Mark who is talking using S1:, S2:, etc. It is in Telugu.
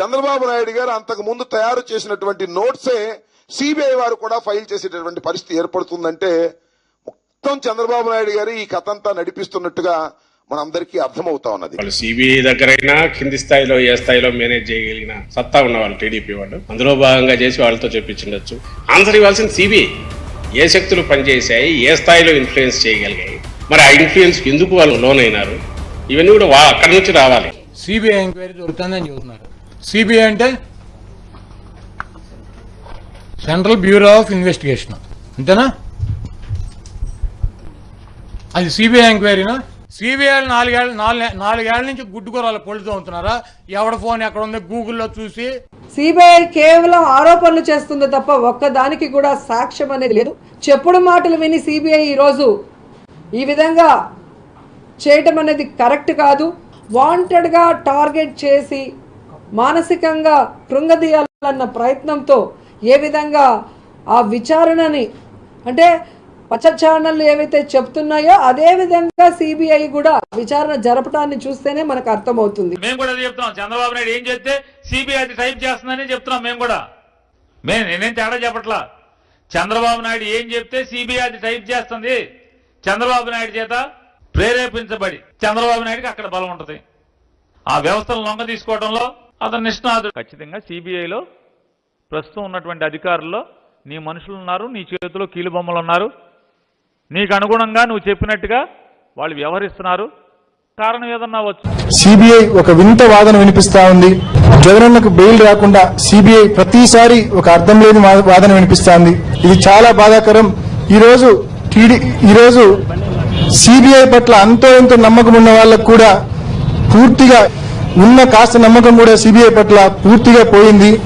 S1: చంద్రబాబు నాయుడు గారు అంతకు ముందు తయారు చేసినటువంటి నోట్సే సిబిఐ వారు కూడా ఫైల్ చేసేటటువంటి పరిస్థితి ఏర్పడుతుందంటే మొత్తం చంద్రబాబు నాయుడు గారు ఈ కథంతా నడిపిస్తున్నట్టుగా మనందరికీ అర్థమవుతా ఉన్నది.
S2: వాళ్ళు సిబిఐ దగ్గరైనా కింది స్థాయిలో ఏ స్థాయిలో మేనేజ్ చేయగలిగిన సత్తా ఉన్న వాళ్ళు టీడీపీ వాళ్ళు. అందులో భాగంగా చేసి వాళ్ళతో చెప్పించుండొచ్చు. ఆన్సర్ ఇవ్వాల్సింది సిబిఐ. ఏ శక్తులు పనిచేశాయి ఏ స్థాయిలో ఇన్ఫ్లుయెన్స్ చేయగలిగాయి? మరి ఆ ఇన్ఫ్లుయెన్స్ ఎందుకు వాళ్ళు లోన్ అయినారు ఇవన్నీ కూడా అక్కడి నుంచి రావాలి.
S3: సిబిఐ ఎంక్వైరీ దొరుకుతుందని చెబుతున్నారు. సిబిఐ అంటే సెంట్రల్ బ్యూరో ఆఫ్ ఇన్వెస్టిగేషన్. అంతేనా? అది సిబిఐ ఎంక్వైరీనా? సిబిఐ నాలుగేళ్ళ నాలుగు నాలుగేళ్ళ నుంచి గుడ్డుకోరాలు పొడుతూ ఉంటున్నారా? ఎవడ ఫోన్ ఎక్కడ ఉంది? గూగుల్లో చూసి.
S4: సిబిఐ కేవలం ఆరోపణలు చేస్తుంది తప్ప ఒక్కదానికి కూడా సాక్ష్యం అనేది లేదు. చెప్పుడు మాటలు విని సిబిఐ ఈరోజు ఈ విధంగా చేయటం అనేది కరెక్ట్ కాదు. వాంటెడ్గా టార్గెట్ చేసి మానసికంగా కృంగదీయాలన్న ప్రయత్నంతో ఏ విధంగా ఆ విచారణని అంటే పచ్చ ఛానళ్ళు ఏవైతే చెప్తున్నాయో అదే విధంగా సిబిఐ కూడా విచారణ జరపడాన్ని చూస్తేనే మనకు అర్థమవుతుంది.
S5: మేము కూడా అదే చెప్తున్నాం. చంద్రబాబు నాయుడు ఏం చెప్తే సిబిఐ టైప్ చేస్తుందని చెప్తున్నాం మేము కూడా. మేము నేనేం తేడా చెప్పట్లా? చంద్రబాబు నాయుడు ఏం చెప్తే సిబిఐ టైప్ చేస్తుంది? చంద్రబాబు నాయుడు చేత ప్రేరేపించబడి చంద్రబాబు నాయుడుకి అక్కడ బలం ఉంటుంది. ఆ వ్యవస్థను లొంగ తీసుకోవడంలో అతను నిష్ణాతుడు. ఖచ్చితంగా సిబిఐలో ప్రస్తుతం ఉన్నటువంటి అధికారుల్లో నీ మనుషులు ఉన్నారు నీ చేతిలో కీలుబొమ్మలు ఉన్నారు. నీకు అనుగుణంగా నువ్వు చెప్పినట్టుగా వాళ్ళు వ్యవహరిస్తున్నారు. కారణం ఏదన్నా వచ్చు
S6: సిబిఐ ఒక వింత వాదన వినిపిస్తా ఉంది. జగనన్నకు బెయిల్ రాకుండా సిబిఐ ప్రతిసారి ఒక అర్థం లేని వాదన వినిపిస్తోంది ఇది చాలా బాధాకరం. ఈ రోజు టీడీ ఈ రోజు సిబిఐ పట్ల అంతో ఎంతో నమ్మకం ఉన్న వాళ్ళకు కూడా పూర్తిగా ఉన్న కాస్త నమ్మకం కూడా సిబిఐ పట్ల పూర్తిగా పోయింది.